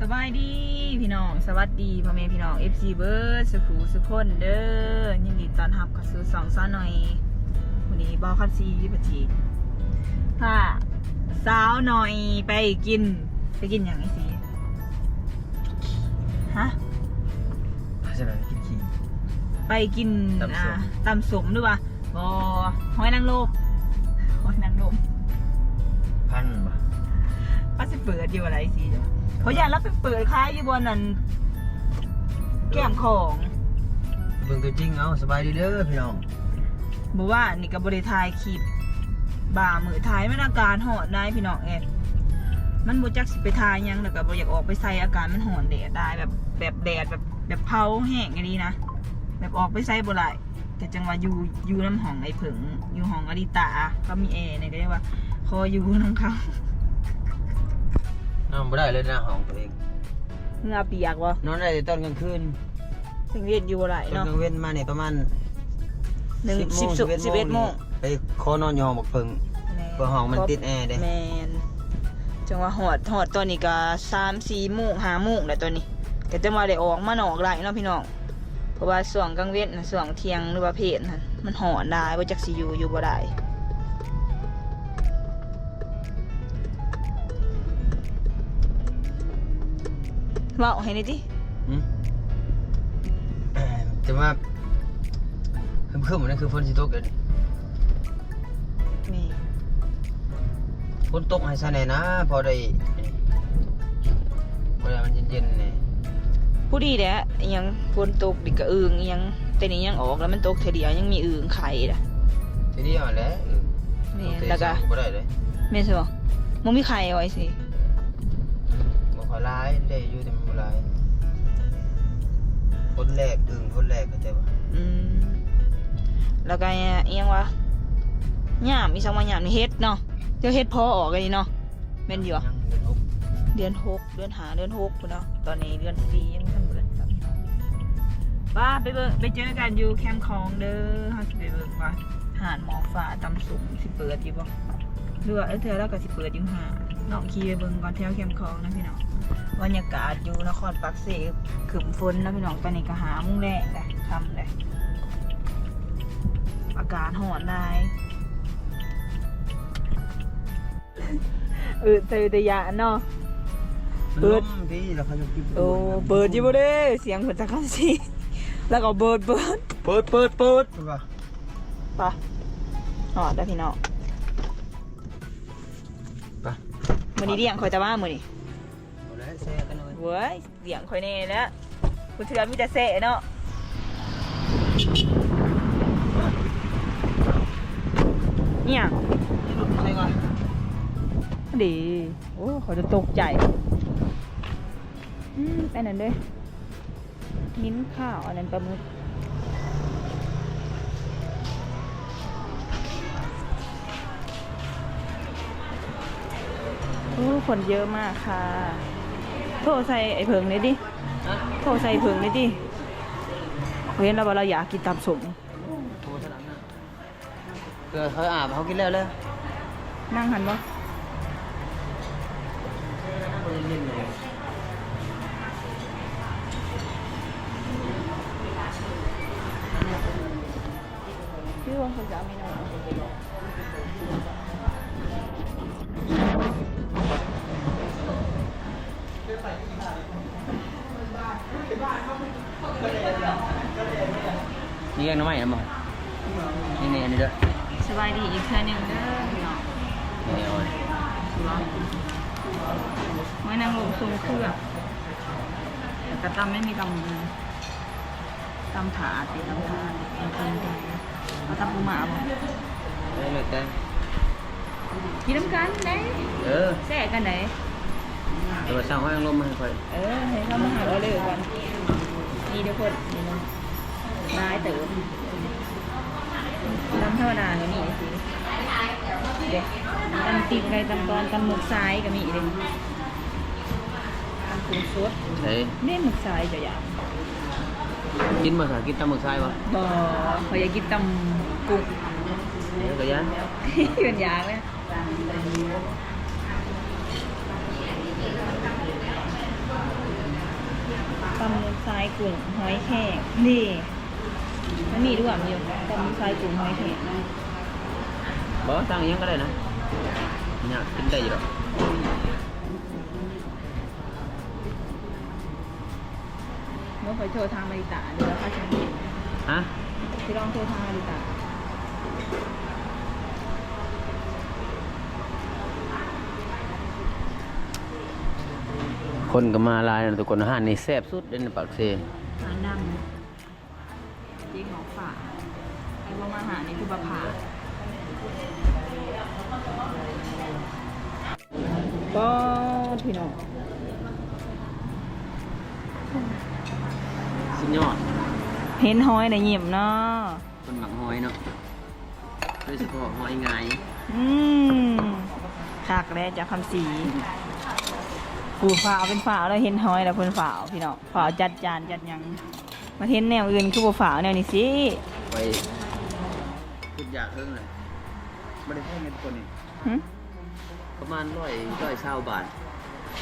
สบายดีพี่น้องสวัสดีพ่อแม่พี่น้อง FC เบิร์ดสุขูสุขคนเด้อยินดีต้อนรับเข้าสู่สองซ้อนหน่อยวันนี้บอกคับซีปจีถ้าสาวหน่อยไปกิน ไปกินอย่างไอซีฮะภาษาอะไรกินขี้ ไปกินตำสม อ่าตำสมด้วยปะบอหอยนางรมหอยนางรมพันบ่ป้าจะเปิดอยู่อะไรสิจ้ะ เขาอยากรับไปเปิดค้ายอยู่บนนั้นแก้มของเบิ่งตัวจริงเอาสบายดีเด้อพี่น้องบอกว่านี่กับบริทายคลิปบ่ามือทายมันอาการหอนได้พี่น้องเอ็ดมันบ่จักสิไปทายหยังแล้วก็บ่อยากออกไปใส่อาการมันหอนแดดได้แบบแบบแดดแบบแบบเผาแห้งอย่างนี้นะแบบออกไปใส่บ่ได้แต่จังว่าอยู่อยู่น้ำห้องไอ้ผึ่งอยู่ห้องอดิตาเขามีแอร์เนี่ยก็เรียกว่าคออยู่น้ำเขา นอนบ่ได้เลยนะห้องตัวเองเหงาเปียกวะนอนได้แต่ตอนกลางคืนถึงเรียนอยู่บ่ได้ตอนเนาะกลางเว้นมาเนี่ยประมาณหนึ่ง10สิบโมงสิบ11สิบเอ็ดโมงไปขอนอนอยู่ห้องบักเพิงเพราะห้องมันติดแอร์เด้แมนจังว่าหอดหอดตอนนี้ก็สามสี่โมงห้าโมงแล้วตอนนี้ก็จะมาได้ออกมานอกไรเนาะพี่น้องเพราะว่าส่วงกลางเว้นน่ะส่วงเที่ยงหรือว่าเพศน่ะมันหอนได้ว่าจักสิอยู่อยู่บ่ได้ เว่าให้หนี่อยดิหึเอ่อแต่ว่าเพิ่มๆนั่นคือฝนสิตกเดี๋ยวนี้นี่ฝนตกให้ซะแน่นะพอได้นี่พอได้มันเย็นๆนี่ผู้ดีแหละอิหยังฝนตกดิกระอึงอิหยังแต่นี่ยังออกแล้วมันตกเทอเดียวยังมีอึงไข่ละทีเดียวแหละเออนี่ตกแล้วก็เตะบ่ได้เลยแม่นสิบ่มันมีไข่เอาไว้สิบ่ค่อยร้ายได้อยู่แต่ มันบ่ร้ายคนแรกอึ่งคนแรกก็แต่ว่าอืมแล้วก็อิหยังวะหยามมีสังว่าหยามนี่เฮ็ดเนาะเดี๋ยวเฮ็ดพอออกกันนี่เนาะแม่นอยู่อะยังเดือนหกเดือนหกเดือนหาเดือนหกพุ่นเนาะตอนนี้เดือนสี่ยังทันเบิดครับป้าไปเบิ่งไปเจอกันอยู่แคมป์คลองเด้อเฮาสิไปเบิ่งว่าหาดหมอกฟ้าตำสุมสิเปิดอยู่บ่หรือว่าเอ้ยเธอแล้วก็สิเปิดอยู่หาด น้องขี่ไปเบิ่งก่อนแถวแคมป์คลองนะพี่น้องบรรยากาศอยู่นครปักเสขึมฝนนะพี่น้องตอนนี้ก็หาโมุงแรกเลยทำเลยอากาศหอนได้เออเตยตะยานเนาะเบิดมันลมพี่แล้วเขาจะกินโอ้เบิร์ดอยู่บ่เด้เสียงเหมือนตะกันสิแล้วก็เบิร์ดเบิร์ดเปิดเปิดเปิดว่ะไปะหอดได้พี่น้อง มือนี้เลี้ยงข่อยแต่ว่ามือนี้เอาแล้วแซ่กันเลยเว้ยเลี้ยงข่อยแน่แล้วกูเทือมีแต่เสะเนาะเนี่ยใช่ก่อนดีโอ้เขาจะตกใจอืมไปนั่นด้วยมิ้นข้าวอันนั้นปลาหมึก โอ้คนเยอะมากค่ะ โทรใส่ไอ้เพิงเลยดิฮะโทรใส่เพิงเลยดิเว้นเราว่าเราอยากกินตำสมโทรสนับหน้าเกิดเขาอาบเขากินแล้วเลยนั่งหันบ่ นี่ยังน้ำใหม่นะมั้งนี่นี่อันนี้ด้อสบายดีอีกเทื่อหนึงเด้อพี่น้องนี่เอาไว้ไว้นางลมทรงเครื่องแต่กระตำไม่มีตำมือตำถาติตำถาตำเค็มไปเอาตำปูหมาบ่ได้เลยแต่กินน้ำกันได้เออแซ่กันไหนเดี๋ยวสั่งห้อยลมมาให้ค่อย เออให้เขามาหาเราเลยก่อนนี่เดี๋ยวคน นี่นะนายเติมตำธรรมดาก็มีสิเด็กตำติดไก่ตำกอนตำหมึกซ้ายก็มีเด็กตำปูสดใช่เน่หมึกซ้ายจะอยากกินมาค่ะกินตำหมึกทรายป่ะบ่เขาอยากกินตำกุ้งเดี๋ยวก็ยันเป็นอยากเลยกุ้งหอยแครงนี่ มันมีด้วยมีอยู่ตำทรายกุ้งหอยแครงบ่สั่งอิหยังก็ได้นะเนี่ยกินได้อยู่หรอกเมื่อไปโทรทางมาริตาเดี๋ยวเขาจะมีฮะที่ลองโทรทางมาริตาคนก็มาหลายนะทุกคนอาหารนี่แซ่บสุดเลยในปากเซ ร้านดังจี ไอ้ว่ามาหานี่คือบะพาก็พี่น้องสุดยอดเห็นหอยในหยิมเนาะคนหมักหอยเนาะโดยเฉพาะหอยงายอืมคักแล้วจากคำสีปูฝาวเป็นฝาวแล้วเห็นหอยแล้วเพิ่นฝาวพี่น้องฝาวจัดจานจัดหยังมาเห็นแนวอื่นคือบ่ฝาวแนวนี้สิไปพูด อยากเพิ่งเลยไม่ได้แพงเงินคนนี่หึประมาณร้อยร้อยเศร้าบาท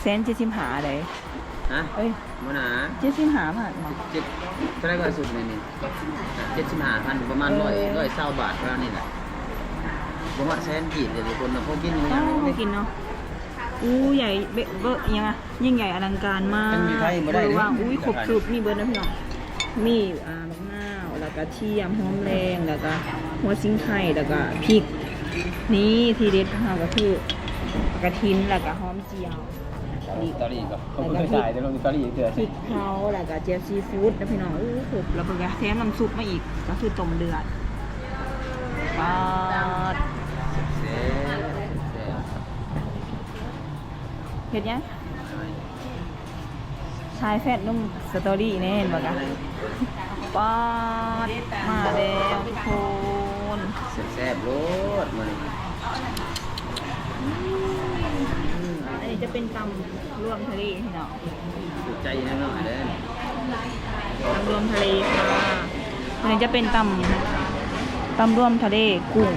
แสนเจ็ดสิบหาเลยฮะเอ้ยมันหนาเจ็ดสิบหาผ่านมาเจ็ดเท่าไหรก็สุดเลยนี่เจ็ดสิบห้าพันประมาณร้อยร้อยเศร้าบาทเท่านั้นนี่แหละผมว่าแสนกีบเดี๋ยวทุกคนนะพวกกินอย่างอ๋นี้อไม่กินเนาะอู้ใหญ่เบเบอยังไงยิ่งใหญ่อลังการมากเป็นมีไทยบ่ได้เอเลอยว่างอุ้ยครบสุดมีเบิร์ดนะพี่น้องมีอ่ามะนาวแล้วก็เทียมหอมแรงแล้วก็ หัวซิงไข่แล้วก็พริก นี่ทีเด็ดของเราก็คือกระทินแล้วก็หอมเจียวสตอรี่กับเขาไม่ใส่แต่ลงสตอรี่เตือนพริกเผาแล้วก็เจียวซีฟู้ดนะพี่น้องอู้หูแล้วเพิ่นก็แถมน้ำซุปมาอีกก็คือต้มเดือดปาดเซ่เซ่เห็ดยังชายแฟดนุ่มสตอรี่แน่เห็นบ่กะปาดมาแล้วทุกคน แซ่บๆรสมันอันนี้จะเป็นตำรวมทะเลพี่น้องถูกใจแน่นอนเลยตำรวมทะเลค่ะอันนี้จะเป็นตำตำรวมทะเลกุ้ง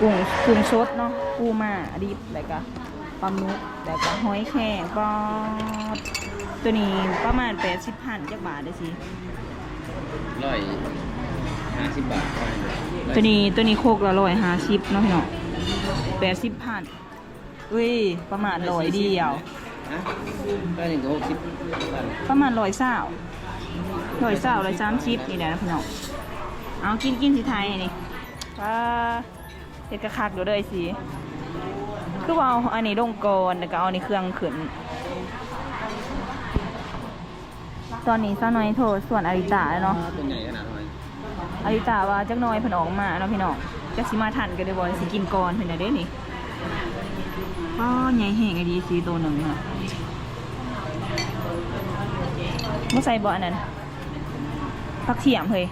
กุ้งกุ้งสดเนาะปูมาดิบแล้วก็ปลาหมึกแล้วก็หอยแครงปอดตัวนี้ประมาณแปดสิบพันจักบาทเลยสิร้อย ห้าสิบบาทตัวนี้ตัวนี้โคกละร้อยห้าสิบเนาะพี่น้องแปดสิบพันอุ้ยประมาณร้อยเดียวฮะได้หนึ่งหกสิบประมาณร้อยเศร้าร้อยเศร้าร้อยสามสิบนี่แหละนะพี่น้องเอากินกินที่ไทยนี่ว่าเฮ็ดกระคักเดี๋ยวเลยสิคือว่าเอาอันนี้ลงก่อนแล้วก็เอาในเครื่องขึ้นตอนนี้ซาน้อยโทรส่วนอาริตาแล้วเนาะตัวใหญ่ขนาดไหน อาริตาว่าจักหน้อยเพิ่นออกมาเนาะพี่น้องจักสิมาทันกันได้บ่สิกินก่อนเพิ่นน่ะเด้นี่ก็ใหญ่แห้งไอ้ดีสีตัวหนึ่งน่ะบ่ใส่บ่อันนั้นผักเทียมเฮ้ย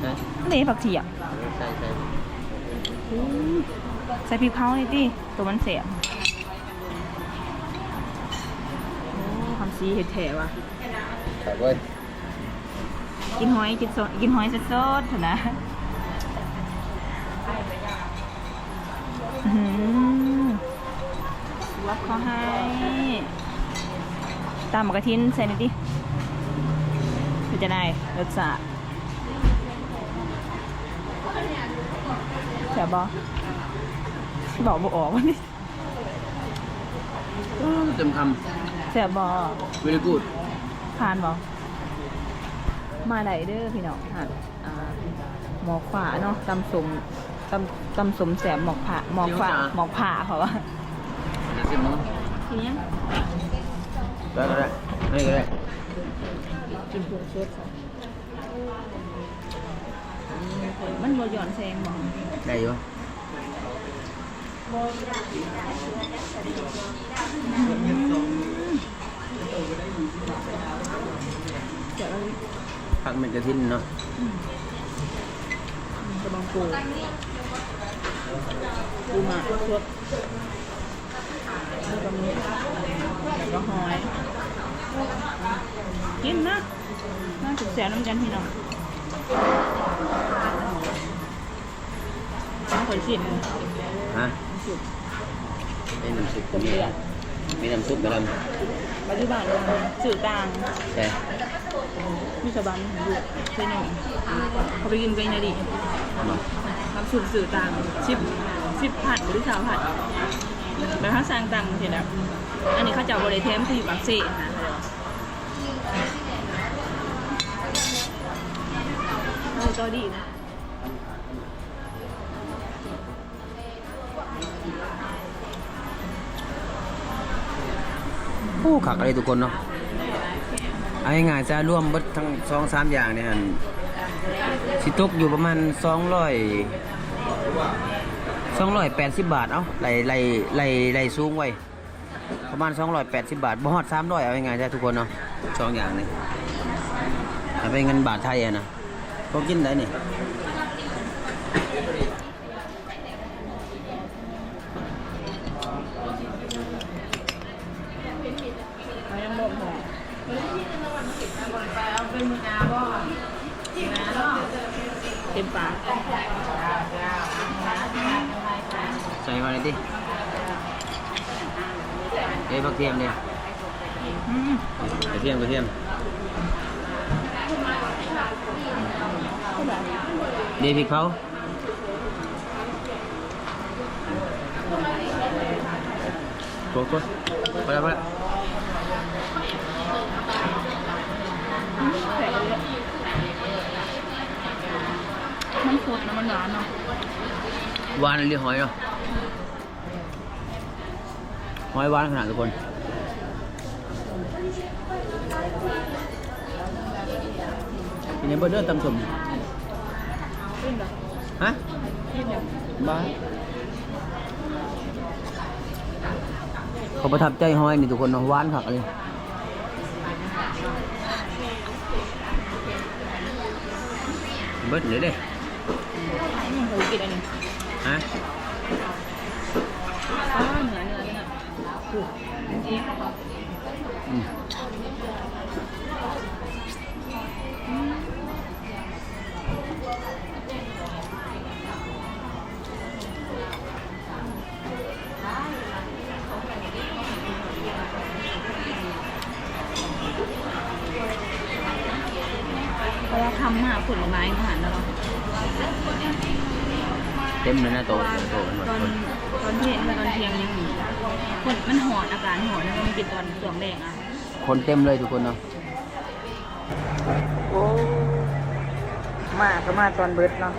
ใช่นี่ผักเทียมใช่ใช่ใส่พริกเผานี่ติตัวมันแสบโอ้คำซีเฮ็ดแท้ว่ะแต่เว้ย กินหอยกินสดกินหอยสดๆเถอะนะอื้อหือวับเขาให้ ตามหมกกระทินใส่หน่อยดิคือจะได้รสชาติแซ่บบ่บอกบ่ออกวะนี่เต็มคแซ่บบ่ำ very good ทานบ่ มาไหนเด้อพี่น้องหาดอ่าหมอกฝาเนาะตำสมตำตำสมแสบหมอกผาหมอกฝาหมอกผาเพราะว่านะสิมึงทีนี้ได้ก็ได้ไม่ก็ได้กินผงชูรสมันบ่หย่อนแซงบ่ได้อยู่เดี๋ยว เราผักเม็ดกระทินเนาะจะบองปูปูหมาสดแล้วก็มีแล้วก็หอย กินนะน่าสุดแสนน้ำกันพี่น้องน้ำข่อยชิมฮะสุดเป็นน้ำซุปต้มเลือดมีน้ำซุปไหมล่ะปัจจุบันสื่อต่างใช่ มีสบันอยู่ใช่หนึ่งเขาไปกินกันยังดีทำสูตรสื่อต่างชิปชิปผัดหรือสาวผัดแบบถ้าสั่งตังเสร็จแล้วอันนี้เขาจะเอาบริเทมคืออยู่ปากเซ่นะเออก็ดีนะผู้ขักอะไรทุกคนเนาะ เอาง่ายๆจะร่วมเบิดทั้งสองสามอย่างเนี่ยหั่นสิตกอยู่ประมาณสองร้อยสองร้อยแปดสิบบาท เอ้าไล่ไล่ไล่ไล่สูงไว้ ประมาณสองร้อยแปดสิบบาทบ่ฮอดสามร้อยเอาง่ายๆจ้ะทุกคนเนาะสองอย่างนี่ถ้าเป็นเงินบาทไทยอะนะก็กินได้นี่ เขายังบ่พอ เต็มปากใส่มาเลยดิเอ้ยผักเทียมดิอืมกระเทียมกระเทียมเดยวพริกเผาโกโก้ไปแล้วไปแล้ว แข็งเลยมันสดนะมันหวานเนาะ หวานเลยหอยเนาะหอยหวานขนาดทุกคนกินยังเบอร์เดอร์ตำสมฮะบ้าเขาประทับใจหอยนี่ทุกคนหวานคักเลยเบิดเลยเด้นี่เคยกินอันนี้ ฮะเหนือเหนือเนยถูกจริงอืมเราะว่าทำหาผลไม้อาหารแล้ว เนาะเต็มเลยนะโตโตมันหมดตอนคนตอนเที่ยงตอนเที่ยงยังมีคนมันหอนอาการหอนนะมันกินตอนสวงแดงอะคนเต็มเลยทุกคนเนาะโอ้มาก็มาตอนเบิร์ดเนาะ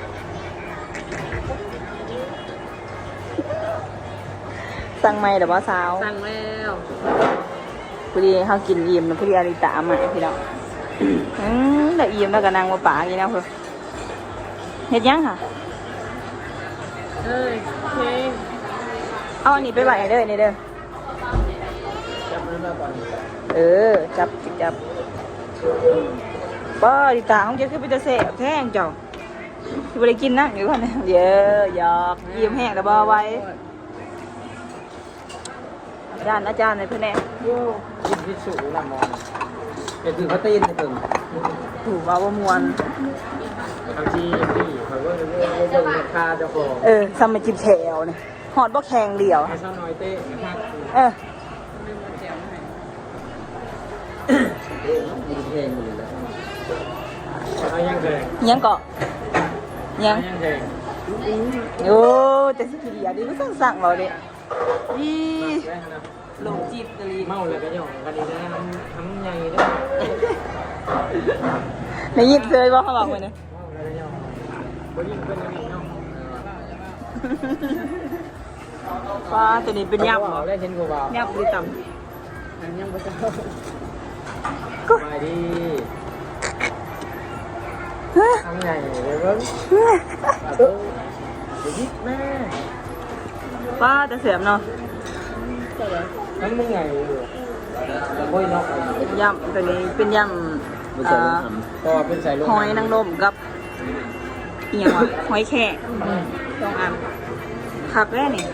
สั่งไม่หรือว่าสาวสั่งแล้วพอดีเขากินอิ่มนะพอดีอาริตามาพี่น้องอืมแต่อิ่มแล้วก็นั่งมาป่าอย่างนี้นะเพื่อเฮ็ดยังค่ะ เอ้ยเพลงเอาอันนี้ไปไหวให้เด้อนี่เด้อ จับมันมาก่อนเออ จับจับป้าดิตาของเจ้าคือเป็นตะเสบแท่งเจ้าที่บ่ได้กินนะอยู่ก่อนนะเดี๋ยวหยอกยิ้มแห้งแล้วบ่ไว้ย่านอาจารย์ในเพื่อนแน่โย่กินพิสูจน์ละมอนเป็นคือเขาตีนในตึงถูกว่าว่ามวน บางทีพี่เขาก็จะเบิ่งราคาเจ้าของเออซัมมาจิบแถวเนี่ยหอดบ่แข็งเดียวให้ซ้าน้อยเต้นะครับเออกินเพลงหมดเลยแล้วเอายังแดงยังเกาะยังยังแดงโอ้แต่สิกิริยาดีไม่ต้องสั่งเราเด้อีหลงจีบตะลีเมาเลยก็ย่องกันดีนะทำใหญ่ด้วย ในยิบเคยบ่เขาบอกไว้เนี่ย เมาเลยก็ย่อง บ่ยิ่งเป็นยิ่งย่องฟ้าตัวนี้เป็นยับเบาได้เห็นกูเบายับหรือต่อันยังบ่เจ้าำก็ไปดีทำใหญ่เลยเบิ้งเดี๋ยวยิบแม่ฟ้าแต่เสียมเนาะทั้งมึงใหญ่อยู่โอ้ยนอกยำตัวนี้เป็นยำเอ่อก็เป็นสายลมหอยนางรมกับ เอียงวะหอยแขกสองอันคักแน่นี่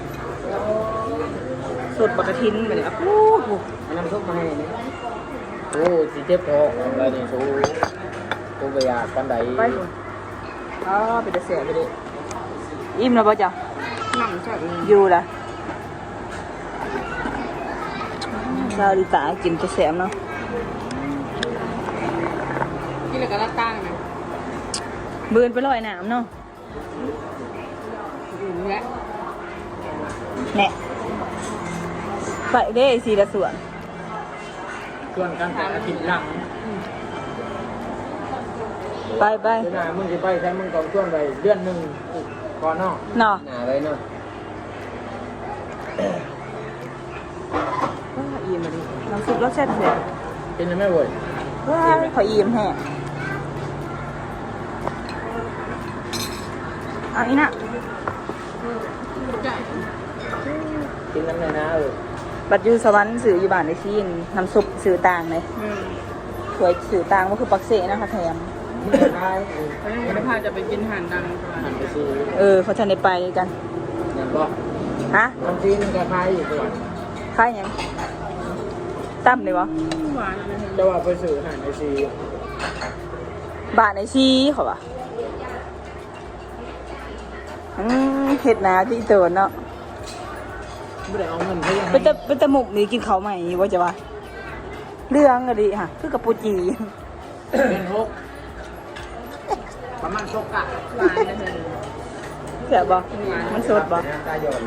สุดบักกะทินไปเลยอะปู้หูน้ำซุปมาให้นี่โอ้สิเจ็บคออะไรนี่สูกูไปอยากกันใดไปหูอ๋อเป็นแต่เสียไปเลยอิ่มแล้วป่ะจ๊ะหนังจากอยู่ละซาลิตากินจะแสมเนาะเลยก็รักตั้งนะเบือนไปลอยน้ำเนาะอืมและแหน่ไปเด้สีละส่วนชวนกันแต่อาทิตย์หลังไปไปเดือนหน้ามึงจะไปใช้มึงต้องชวนไปเดือนหนึ่งก่อนเนาะเนาะหนาไว้เนาะว่าอิ่มมาดิน้ำซุปรสแซ่บเผ็ดเป็นยังไม่เว้ยว้ายขออิ่มแห้ง เอาอีน่ะใช่กินน้ำในน้าเออบัดอยูสวรรค์สื่ออยู่บ้านในที่น้ำซุปสื่อต่างเลยอืมสวยสื่อต่างก็คือปักเสนะคะแถมมึงจะได้เขายังไม่ได้พาจะไปกินอาหารดังก่อนหันไปซื้อเออเขาจะได้ไปกันอย่างบอกฮะทำซีนกับใครอยู่ก่อนค่ายหยังตั้มเลยวะหวานอะไรจะว่าไปซื้ออาหารในซีบ้านในซีเขาวะ อืมเห็ดหนาที่โตนเนาะไม่ได้เอาเงินเขายังเป็นตะเป็นตะหมุกนี่กินเขาวใหม่ว่าจะว่าเรื่องอะดิฮะคือกับปูจีเงินหกประมาณชกกะหวานนะเธอเสียบ่มันสดบ่ตาหย่อน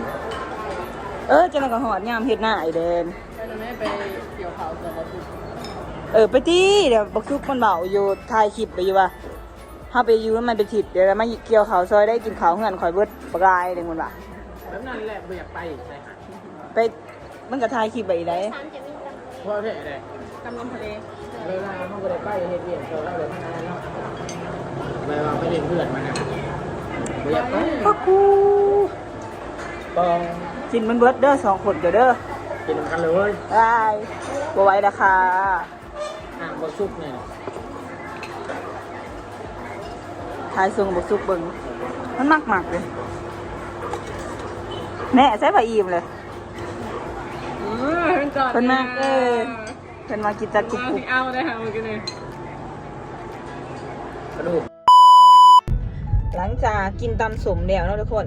เออจะมันก็หอดยามเห็ดหน้าไอเดนเราจะไม่ไปเกี่ยวเขาแต่ละทุกเออไปตีเดี๋ยวบักซุกมันเบาอยู่ถ่ายคลิปไปอยู่ว่า ถ้าไปอยู่แล้วมันไปถิดเดี๋ยวมาเกี่ยวเขาวซอยได้กินเขาวเงินคอยเบิดปลายหนึ่งมันว่าแบบนั้นแหละไม่อยากไปใช่หาไปมันก็ถ่ายคลิปไปได้เพราะแท้เลยกำลังทะเลเวลาเขาก็ได้ไปเฮ็ดเวียนเขาได้เลยทั้งนั้นเนาะไม่ว่าไปเล่นเพื่อนมันนะไม่อยากไปพักกูตองกินมันเบิดเด้อสองคนเดี๋ยวเด้อกินกันเลยเว้ยได้บ่ไหว้ราคาอ่างบะซุปเนี่ย ถ่ายทรงบักซุกเบิ่งมันมากมากๆเลย แม่ใช้ผ้าอิ่มเลยอืมเป็นจอดเพิ่นมากเออเพิ่นมากินจัดกรุบเอากรุบที่เอาได้ค่ะเมื่อกี้เนี่ยกระดูกหลังจากกินตำสมแล้วเนาะทุกคน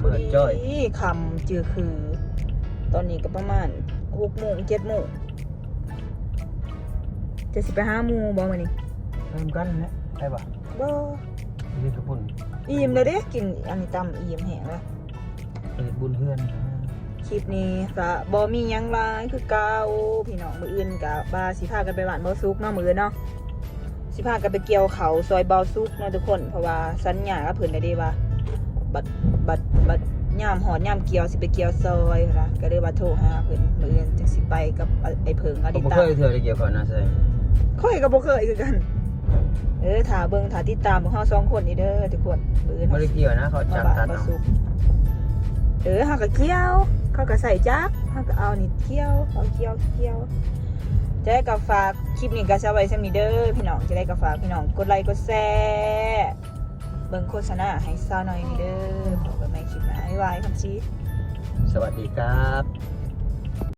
เปิดจ้อยพดีคำจือคือ ตอนนี้ก็ประมาณหกโมงเจ็ดโมงจะสิไปห้าโมงบ่มานี่เริ่มกันนะได้ปะบ่ นี่กระปุ่นอิ่มเลยเด้กินอันนี้ตำอิ่มแห้งแล้วเปิดบุญเพื่อนคลิปนี้ก็บ่มีหยังหลายคือเก่าพี่น้องมื้ออื่นก็บาสิพากันไปบ้านเบาซุกเนาะมื้ออื่นเนาะสิพากันไปเกี่ยวเขาซอยเบาซุกเนาะทุกคนเพราะว่าสัญญากับเพิ่นได้เด้ว่าบัดบัดบัดยามหอดยามเกี่ยวสิไปเกี่ยวซอยนะก็เลยว่าโทรหาเพิ่นมื้ออื่นจังสิไปกับไอ้เพิงอก็ดิบ่ตาเคยเถื่อได้เกี่ยวก่อนนะใช่ค่อยก็บ่เคยคือกัน เออถ้าเบิ่งถ้าติดตามพวกเฮาสองคนนี่เด้อทุกคนมื้ออื่นไม่เฮาได้สิเกี่ยวนะเขามาจับบ้านตัดมาเอาสุกเออเขาก็เกี่ยว เขาก็ใส่จักเขาก็เอานี่เกี่ยวเอาเกี่ยวเกี่ยวจะได้กับฝากคลิปนี้ก็จะไว้สมิเดอร์พี่น้องจะได้กับฝากพี่น้องกดไลค์กดแชร์เบิ่งโฆษณาให้ซาวหน่อยนี่เด้อขอกันใหม่คลิปหน้าบ๊ายบายคำชี้สวัสดีครับ